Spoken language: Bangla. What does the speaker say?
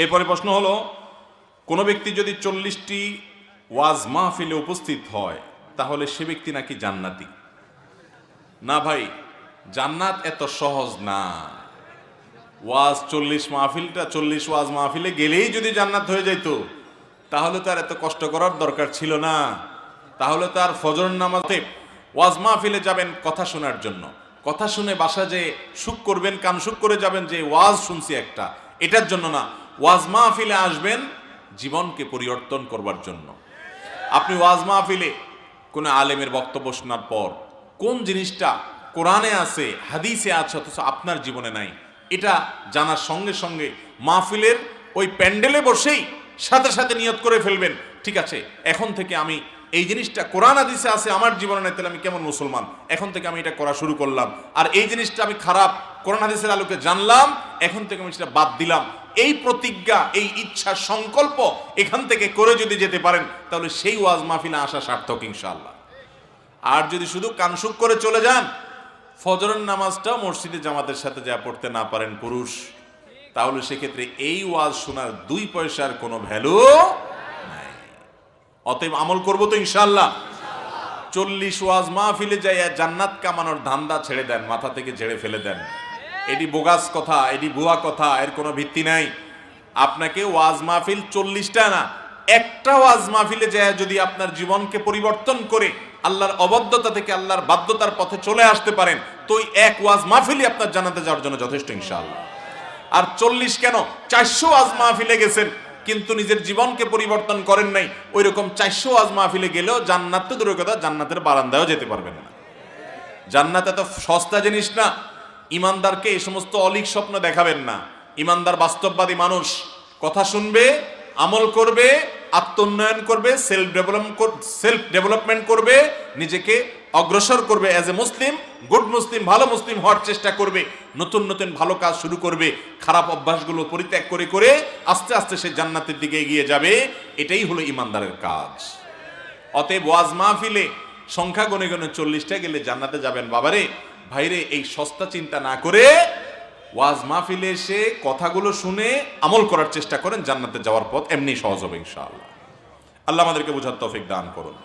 এরপরে প্রশ্ন হলো, কোনো ব্যক্তি যদি চল্লিশটি ওয়াজ মাহফিলে উপস্থিত হয়, তাহলে সে ব্যক্তি নাকি জান্নাতি? না ভাই, জান্নাত এত সহজ না। ওয়াজ চল্লিশ মাহফিলটা চল্লিশ ওয়াজ মাহফিলে গেলেই যদি জান্নাত হয়ে যেত তাহলে তার এত কষ্ট করার দরকার ছিল না। তাহলে তার ফজর নামাতে ওয়াজ মাহফিলে যাবেন কথা শোনার জন্য। কথা শুনে বাসা যে সুখ করবেন, কান সুখ করে যাবেন যে ওয়াজ শুনছি একটা, এটার জন্য না। ওয়াজ মাহফিলে আসবেন জীবনকে পরিবর্তন করবার জন্য। আপনি ওয়াজ মাহফিলে কোনো আলেমের বক্তব্য শোনার পর কোন জিনিসটা কোরআনে আছে, হাদিসে আছে, অথচ আপনার জীবনে নাই, এটা জানার সঙ্গে সঙ্গে মাহফিলের ওই প্যান্ডেলে বসেই সাথে সাথে নিয়ত করে ফেলবেন। ঠিক আছে, এখন থেকে আমি এই জিনিসটা কোরআন হাদিসে আছে, আমার জীবনে নাই, তাহলে আমি কেমন মুসলমান? এখন থেকে আমি এটা করা শুরু করলাম। আর এই জিনিসটা আমি খারাপ কোরআন হাদিসের আলোকে জানলাম, এখন থেকে আমি সেটা বাদ দিলাম। এই প্রতিজ্ঞা, এই ইচ্ছা, সংকল্প এখান থেকে করে যদি যেতে পারেন, তাহলে সেই ওয়াজ মাহফিলে আসা সার্থক ইনশাআল্লাহ। আর যদি শুধু কানসুক করে চলে যান, ফজরের নামাজটা মসজিদে জামাতের সাথে যা পড়তে না পারেন পুরুষ, তাহলে সেক্ষেত্রে এই ওয়াজ শোনার দুই পয়সার কোনো ভ্যালু নাই। অতএব আমল করব তো ইনশাল্লাহ চল্লিশ ওয়াজ মাহফিলে যাইয়া জান্নাত কামানোর ধান্দা ছেড়ে দেন, মাথা থেকে ঝেড়ে ফেলে দেন। এটি বোগাস কথা এটি ভুয়া কথা, এর কোনো ভিত্তি নাই। আপনাকে ওয়াজ মাহফিল চল্লিশটা না, একটা ওয়াজ মাহফিলে যায় যদি আপনার জীবনকে পরিবর্তন করে আল্লাহর অবদ্ধতা থেকে আল্লাহর বাধ্যতার পথে চলে আসতে পারেন, তো এক ওয়াজ মাহফিলই আপনার জানাতে যাওয়ার জন্য যথেষ্ট ইনশাআল্লাহ। আর চল্লিশ কেন? চারশো ওয়াজ মাহফিলে গেছেন, কিন্তু নিজের জীবনকে পরিবর্তন করেন নাই। ওই রকম চারশো ওয়াজ মাহফিলে গেলেও জান্নাত তো দূরের কথা, জান্নাতের বারান্দায়ও যেতে পারবেন না। জান্নাত এত সস্তা জিনিস না ইমানদারকে এই সমস্ত অলিক স্বপ্ন দেখাবেন না। ইমানদার বাস্তববাদী মানুষ। কথা শুনবে, আমল করবে, আত্মোন্নয়ন করবে সেলফ ডেভেলপ সেলফ ডেভেলপমেন্ট করবে, নিজেকে অগ্রসর করবে অ্যাজ এ মুসলিম গুড মুসলিম ভালো মুসলিম হওয়ার চেষ্টা করবে, নতুন নতুন ভালো কাজ শুরু করবে, খারাপ অভ্যাসগুলো পরিত্যাগ করে করে আস্তে আস্তে সে জান্নাতের দিকে এগিয়ে যাবে। এটাই হলো ইমানদারের কাজ। অতএব ওয়াজ মাহফিলে সংখ্যা গণে গণে চল্লিশটা গেলে জান্নাতে যাবেন। বাবারে ভাইরে, এই সস্তা চিন্তা না করে ওয়াজ মাহফিলে এসে কথাগুলো শুনে আমল করার চেষ্টা করেন, জান্নাতে যাওয়ার পথ এমনি সহজ হবে ইনশাআল্লাহ। আল্লাহ আমাদেরকে বোঝার তৌফিক দান করুন।